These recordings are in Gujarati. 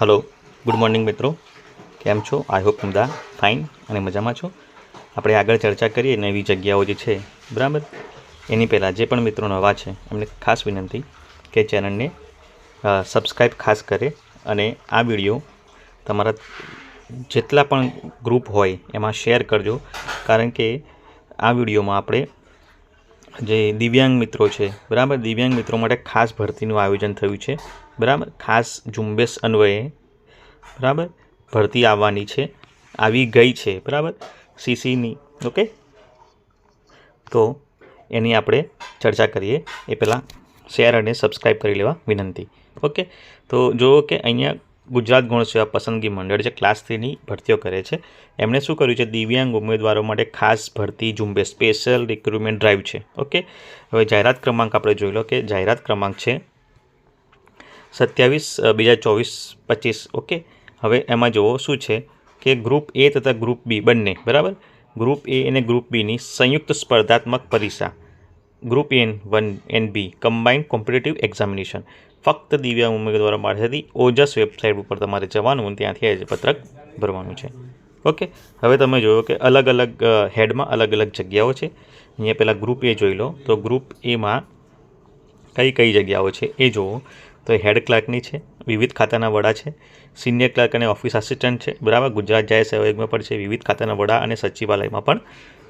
હલો ગુડ મોર્નિંગ મિત્રો. કેમ છો? આઈ હોપ બધા ફાઇન અને મજામાં છો? આપણે આગળ ચર્ચા કરીએ નવી જગ્યાઓ જે છે. બરાબર? એની પહેલાં જે પણ મિત્રો નવા છે, એમને ખાસ વિનંતી કે ચેનલને સબસ્ક્રાઈબ ખાસ કરે અને આ વીડિયો તમારા જેટલા પણ ગ્રુપ હોય એમાં શેર કરજો. કારણ કે આ વિડીયોમાં આપણે જે દિવ્યાંગ મિત્રો છે, બરાબર? દિવ્યાંગ મિત્રો માટે ખાસ ભરતીનું આયોજન થયું છે. બરાબર? ખાસ ઝુંબેશ અન્વયે, બરાબર? ભરતી આવવાની છે, આવી ગઈ છે, બરાબર? સીસીની, ઓકે? તો એની આપણે ચર્ચા કરીએ. એ પહેલાં શેર અને સબસ્ક્રાઈબ કરી લેવા વિનંતી, ઓકે? તો જુઓ કે અહીંયા ગુજરાત ગૌણ પસંદગી મંડળ જે ક્લાસ થ્રીની ભરતીઓ કરે છે, એમણે શું કર્યું છે? દિવ્યાંગ ઉમેદવારો માટે ખાસ ભરતી ઝુંબેશ, સ્પેશિયલ રિક્રુટમેન્ટ ડ્રાઈવ છે, ઓકે? હવે જાહેરાત ક્રમાંક આપણે જોઈ લો કે જાહેરાત ક્રમાંક છે સત્યાવીસ બે હજાર ચોવીસ, પચીસ, ઓકે? હવે એમાં જુઓ શું છે કે ગ્રુપ એ તથા ગ્રુપ બી બંને, બરાબર? ગ્રુપ એ અને ગ્રુપ બીની સંયુક્ત સ્પર્ધાત્મક પરીક્ષા. Group N one N B combined competitive examination ફક્ત દિવ્યાંગ ઉમેદવારો માટેથી ઓજસ વેબસાઇટ ઉપર તમારે જવાનું અને ત્યાંથી અરજીપત્રક ભરવાનું છે. ઓકે? હવે તમે જોયો કે અલગ અલગ હેડમાં અલગ અલગ જગ્યાઓ છે. અહીંયા પહેલાં ગ્રુપ એ જોઈ લો. તો ગ્રુપ એમાં કઈ કઈ જગ્યાઓ છે એ જુઓ. તો એ હેડ ક્લાર્કની છે, વિવિધ ખાતાના વડા છે, સિનિયર ક્લાર્ક અને ઓફિસ આસિસ્ટન્ટ છે, બરાબર? ગુજરાત જાહેર સેવા આયોગમાં પણ છે, વિવિધ ખાતાના વડા અને સચિવાલયમાં પણ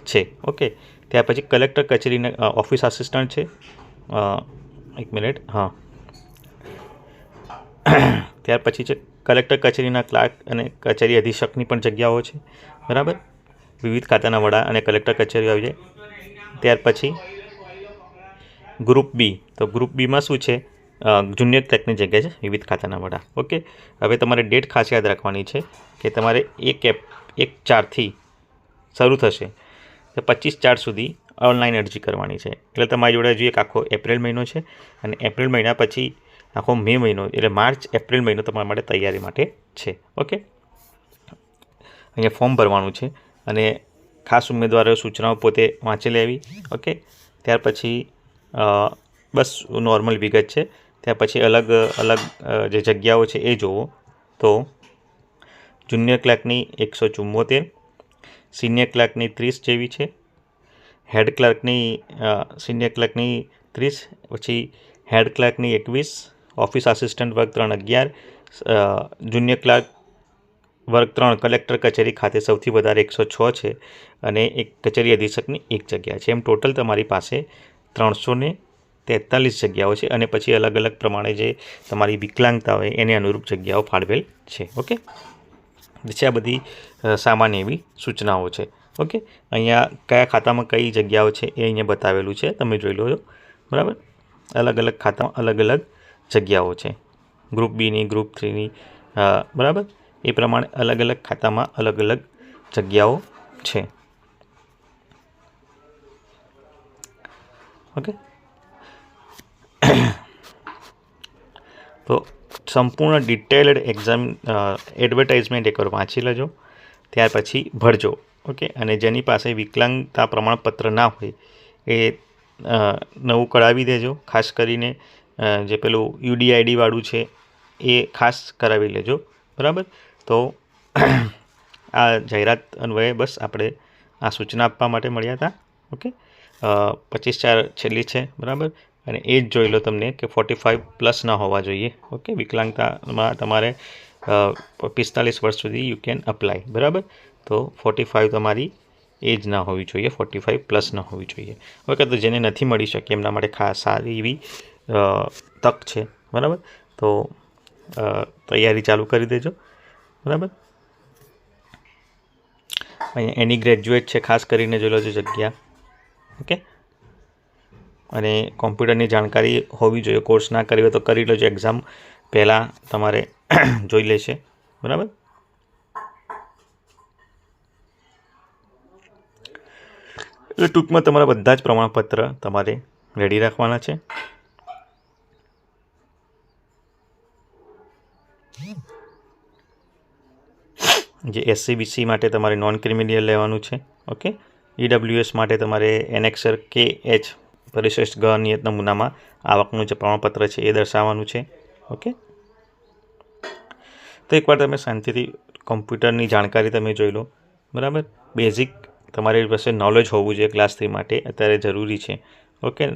છે. ઓકે, ત્યાર પછી કલેક્ટર કચેરીના ઓફિસ આસિસ્ટન્ટ છે. એક મિનિટ, હા. ત્યાર પછી છે, કલેક્ટર કચેરીના ક્લાર્ક અને કચેરી અધિક્ષકની પણ જગ્યાઓ છે, બરાબર? વિવિધ ખાતાના વડા અને કલેક્ટર કચેરીઓ આવી જાય. ત્યાર પછી, ગ્રુપ બી. તો ગ્રુપ બીમાં શું છે? જુનિયર ક્લેર્કની જગ્યા છે, વિવિધ ખાતાના વડા. ઓકે? હવે તમારે ડેટ ખાસ યાદ રાખવાની છે કે તમારે એક એપ, એક ચારથી શરૂ થશે. તો પચીસ ચાર સુધી ઓનલાઈન અરજી કરવાની છે. એટલે તમારી જોડે હજુ એક આખો એપ્રિલ મહિનો છે અને એપ્રિલ મહિના પછી આખો મે મહિનો, એટલે માર્ચ, એપ્રિલ મહિનો તમારા માટે તૈયારી માટે છે. ઓકે? અહીંયા ફોર્મ ભરવાનું છે અને ખાસ ઉમેદવારો સૂચનાઓ પોતે વાંચી લેવી. ઓકે? ત્યાર પછી બસ નોર્મલ વિગત છે. ત્યાર પછી અલગ અલગ જે જગ્યાઓ છે એ જુઓ તો જુનિયર ક્લાર્કની એકસો ચુમ્મોતેર સિનિયર ક્લાર્કની ત્રીસ જેવી છે હેડ ક્લાર્કની સિનિયર ક્લાર્કની ત્રીસ, પછી હેડ ક્લાર્કની એકવીસ ઓફિસ આસિસ્ટન્ટ વર્ગ ત્રણ અગિયાર જુનિયર ક્લાર્ક વર્ગ ત્રણ કલેક્ટર કચેરી ખાતે સૌથી વધારે એકસો છ છે, અને એક કચેરી અધિક્ષકની એક જગ્યા છે. એમ ટોટલ તમારી પાસે ત્રણસો તેતાલીસ જગ્યાઓ છે અને પછી અલગ અલગ પ્રમાણે જે તમારી વિકલાંગતા હોય એને અનુરૂપ જગ્યાઓ ફાળવેલ છે, ઓકે? છે આ બધી સામાન્ય એવી સૂચનાઓ છે, ઓકે? અહીંયા કયા ખાતામાં કઈ જગ્યાઓ છે એ અહીંયા બતાવેલું છે, તમે જોઈ લો બરાબર? અલગ અલગ ખાતામાં અલગ અલગ જગ્યાઓ છે. ગ્રુપ બીની ગ્રુપ થ્રીની બરાબર? એ પ્રમાણે અલગ અલગ ખાતામાં અલગ અલગ જગ્યાઓ છે. ઓકે? તો સંપૂર્ણ ડિટેલ્ડ એક્ઝામ એડવર્ટાઇઝમેન્ટ એકવાર વાંચી લેજો. ત્યાર પછી ભરજો, ઓકે? અને જેની પાસે વિકલાંગતા પ્રમાણપત્ર ના હોય એ નવું કઢાવી દેજો. ખાસ કરીને જે પેલું યુડીઆઈડી વાળું છે એ ખાસ કરાવી લેજો. બરાબર? તો આ જાહેરાત અન્વયે બસ આપણે આ સૂચના આપવા માટે મળ્યા હતા, ઓકે? પચીસ ચાર છેલ્લી છે, બરાબર? અને એ જ જોઈ લો તમને કે ફોર્ટી ફાઇવ પ્લસ ના હોવા જોઈએ. ઓકે વિકલાંગતામાં તમારે પિસ્તાલીસ વર્ષ સુધી યુ કેન અપ્લાય બરાબર? તો ફોર્ટી ફાઇવ તમારી એજ ના હોવી જોઈએ. ફોર્ટી ફાઇવ પ્લસ ના હોવી જોઈએ. ઓકે તો જેને નથી મળી શકે, એમના માટે ખાસ સારી એવી તક છે. બરાબર? તો તૈયારી ચાલુ કરી દેજો. બરાબર? અહીંયા એની ગ્રેજ્યુએટ છે, ખાસ કરીને જોઈ લો જગ્યા. ઓકે અને કોમ્પ્યુટરની જાણકારી હોવી જોઈએ. કોર્સ ના કરી હોય તો કરી લેજો. એક્ઝામ પહેલાં તમારે જોઈ લેશે. બરાબર? એટલે ટૂંકમાં તમારા બધા જ પ્રમાણપત્ર તમારે રેડી રાખવાના છે. જે એસસીબીસી માટે તમારે નોન ક્રિમિનલ લેવાનું છે. ઓકે ઈડબ્લ્યુએસ માટે તમારે એનેક્સર કે એચ પરિશિષ્ટ ગ નિયત નમૂનામાં આવકનું જે પ્રમાણપત્ર છે એ દર્શાવવાનું છે. ઓકે? તો એકવાર તમે શાંતિથી કોમ્પ્યુટરની જાણકારી તમે જોઈ લો. બરાબર? બેઝિક તમારી પાસે નોલેજ હોવું જોઈએ ક્લાસ થ્રી માટે, અત્યારે જરૂરી છે. ઓકે?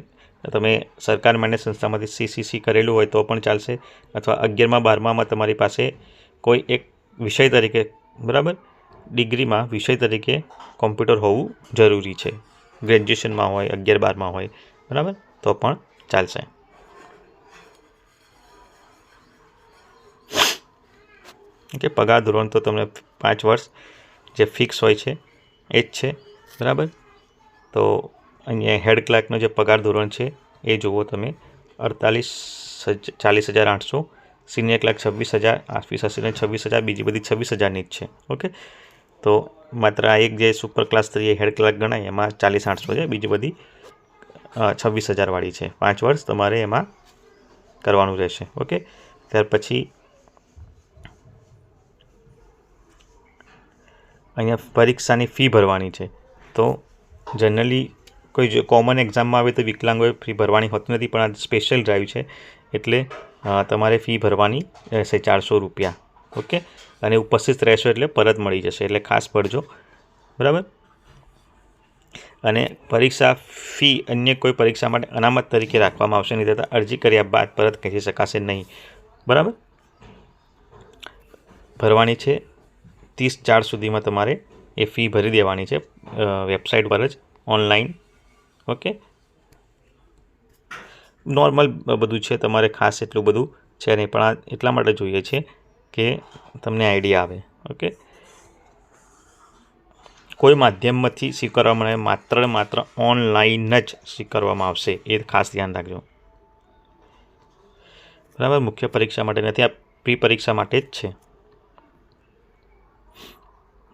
તમે સરકાર માન્ય સંસ્થામાંથી સીસીસી કરેલું હોય તો પણ ચાલશે. અથવા અગિયારમાં બારમામાં તમારી પાસે કોઈ એક વિષય તરીકે, બરાબર? ડિગ્રીમાં વિષય તરીકે કોમ્પ્યુટર હોવું જરૂરી છે. ગ્રેજ્યુએશનમાં હોય, અગિયાર બારમાં હોય, બરાબર? તો પણ ચાલશે. કે પગાર ધોરણ તો તમને પાંચ વર્ષ જે ફિક્સ હોય છે, એ જ છે, બરાબર? તો અહીંયા હેડ ક્લાર્કનો જે પગાર ધોરણ છે, એ જુઓ તમે. અડતાલીસ ચાલીસ હજાર આઠસો. સિનિયર ક્લાર્ક છવ્વીસ હજાર ઓફિસ અસિસ્ટન્ટ છવ્વીસ હજાર, બીજી બધી છવ્વીસ હજારની જ છે. ઓકે? તો માત્ર આ એક જે super class three head clerk ગણાય, એમાં ચાલીસ, આઠસો છે. બીજી બધી છવ્વીસ હજારવાળી છે. પાંચ વર્ષ તમારે એમાં કરવાનું રહેશે. ઓકે ત્યાર પછી અહીંયા પરીક્ષાની ફી ભરવાની છે. તો જનરલી કોઈ જો કોમન એક્ઝામમાં આવે તો વિકલાંગોએ ફી ભરવાની હોતી નથી, પણ આ સ્પેશિયલ ડ્રાઈવ છે. એટલે તમારે ફી ભરવાની રહેશે ચારસો રૂપિયા. ઓકે? અને ઉપસ્થિત રહેશો એટલે પરત મળી જશે, એટલે ખાસ ભરજો બરાબર? અને પરીક્ષા ફી અન્ય કોઈ પરીક્ષા માટે અનામત તરીકે રાખવામાં આવશે નહીં તથા અરજી કર્યા બાદ પરત ખેંચી શકાશે નહીં. બરાબર? ભરવાની છે ત્રીસ ચાર સુધીમાં તમારે એ ફી ભરી દેવાની છે વેબસાઇટ પર જ, ઓનલાઈન. ઓકે? નોર્મલ બધું છે, તમારે ખાસ એટલું બધું છે નહીં, પણ આ એટલા માટે જોઈએ છે કે તમને આઈડિયા આવે, ઓકે? કોઈ માધ્યમમાંથી સ્વીકારવામાં આવે, માત્ર માત્ર ઓનલાઈન જ સ્વીકારવામાં આવશે, એ ખાસ ધ્યાન રાખજો. બરાબર? મુખ્ય પરીક્ષા માટે નથી, આ પ્રી પરીક્ષા માટે જ છે.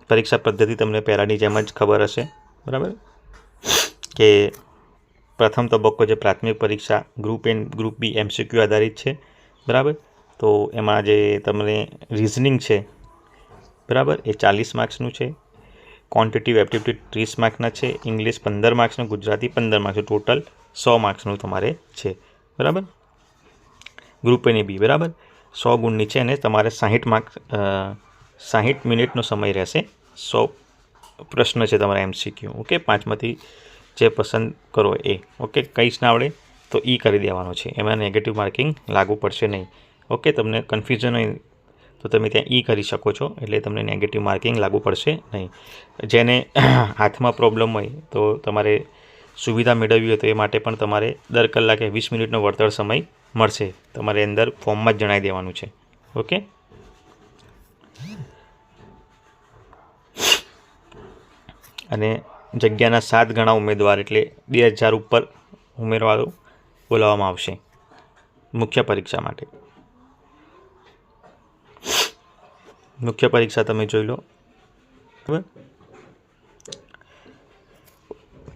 પરીક્ષા પદ્ધતિ તમને પહેલાંની જેમ જ ખબર હશે, બરાબર? કે પ્રથમ તબક્કો જે પ્રાથમિક પરીક્ષા, group N, group B MCQ આધારિત છે, બરાબર? તો એમાં જે તમને રિઝનિંગ છે, બરાબર? એ ચાલીસ માર્ક્સનું છે. ક્વોન્ટિટિવ એપ્ટિટ્યુડ ત્રીસ માર્ક્સના છે. ઇંગ્લિશ પંદર માર્ક્સનું, ગુજરાતી પંદર માર્ક્સનું ટોટલ સો માર્ક્સનું તમારે છે. બરાબર? ગ્રુપ એની બી બરાબર? સો ગુણની છે અને તમારે સાહીઠ માર્ક્સ સાહીઠ મિનિટનો સમય રહેશે. સો પ્રશ્ન છે તમારા એમસીક્યુ ઓકે? પાંચમાંથી જે પસંદ કરો એ. ઓકે? કંઈ જ ના આવડે? તો ઈ કરી દેવાનો છે. એમાં નેગેટિવ માર્કિંગ લાગુ પડશે નહીં. ઓકે, તમને કન્ફ્યુઝન હોય તો તમે ત્યાં ઈ કરી શકો છો, એટલે તમને નેગેટિવ માર્કિંગ લાગુ પડશે નહીં. જેને હાથમાં પ્રોબ્લેમ હોય તો તમારે સુવિધા મેળવવી હોય તો એ માટે પણ તમારે દર કલાકે વીસ મિનિટનો વળતર સમય મળશે. તમારે અંદર ફોર્મમાં જ જણાવી દેવાનું છે. ઓકે? અને જગ્યાના સાત ગણા ઉમેદવાર એટલે બે હજાર ઉપર ઉમેદવારો બોલાવવામાં આવશે મુખ્ય પરીક્ષા માટે. મુખ્ય પરીક્ષા તમે જોઈ લો.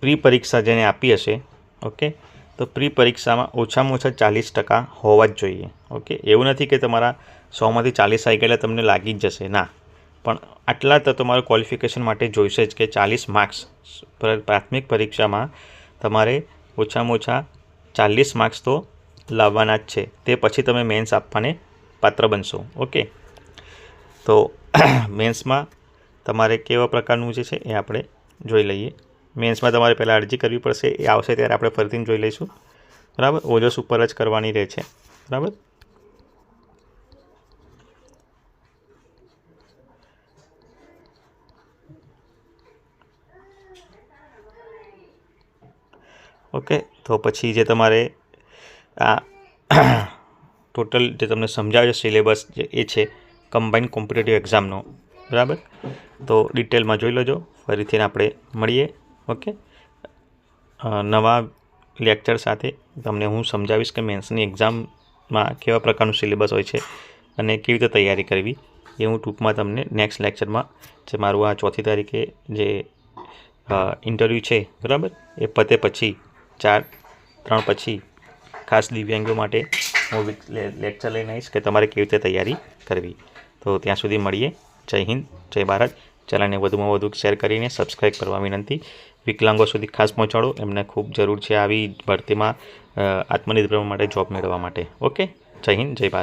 પ્રી પરીક્ષા જેને આપી હશે, ઓકે? તો પ્રી પરીક્ષામાં ઓછામાં ઓછા ચાલીસ ટકા હોવા જ જોઈએ, ઓકે? એવું નથી કે તમારા સોમાંથી ચાલીસ આવી ગયેલા તમને લાગી જ જશે, ના. પણ આટલા તો તમારું ક્વોલિફિકેશન માટે જોઈશે જ કે ચાલીસ માર્ક્સ પ્રાથમિક પરીક્ષામાં તમારે ઓછામાં ઓછા ચાલીસ માર્ક્સ તો લાવવાના જ છે. તે પછી તમે મેન્સ આપવાને પાત્ર બનશો, ઓકે? તો મેન્સમાં તમારે કેવા પ્રકારનું જે છે એ આપણે જોઈ લઈએ. મેન્સમાં તમારે પહેલાં અરજી કરવી પડશે, એ આવશે ત્યારે આપણે ફરીથી જોઈ લઈશું. બરાબર? ઓજસ ઉપર જ કરવાની રહે છે. બરાબર? ઓકે તો પછી જે તમારે આ ટોટલ જે તમને સમજાવે છે સિલેબસ જે એ છે કમ્બાઈન કોમ્પિટેટિવ એક્ઝામનો બરાબર? તો ડિટેલમાં જોઈ લેજો. ફરીથી આપણે મળીએ. ઓકે? નવા લેક્ચર સાથે તમને હું સમજાવીશ કે મેન્સની એક્ઝામમાં કેવા પ્રકારનું સિલેબસ હોય છે અને કેવી રીતે તૈયારી કરવી એ હું ટૂંકમાં તમને નેક્સ્ટ લેક્ચરમાં જે મારું આ ચોથી તારીખે જે ઇન્ટરવ્યૂ છે, બરાબર? એ પતે પછી, ચાર, ત્રણ પછી ખાસ દિવ્યાંગો માટે હું લેક્ચર લઈને આવીશ કે તમારે કેવી રીતે તૈયારી કરવી. તો ત્યાં સુધી મળીએ. જય હિન્દ, જય ભારત. ચેનલને વધુમાં વધુ શેર કરીને સબસ્ક્રાઈબ કરવા વિનંતી. વિકલાંગો સુધી ખાસ પહોંચાડો. એમને ખૂબ જરૂર છે આવી ભરતીમાં આત્મનિર્ભર માટે જોબ મેળવવા માટે. ઓકે? જય હિન્દ, જય ભારત.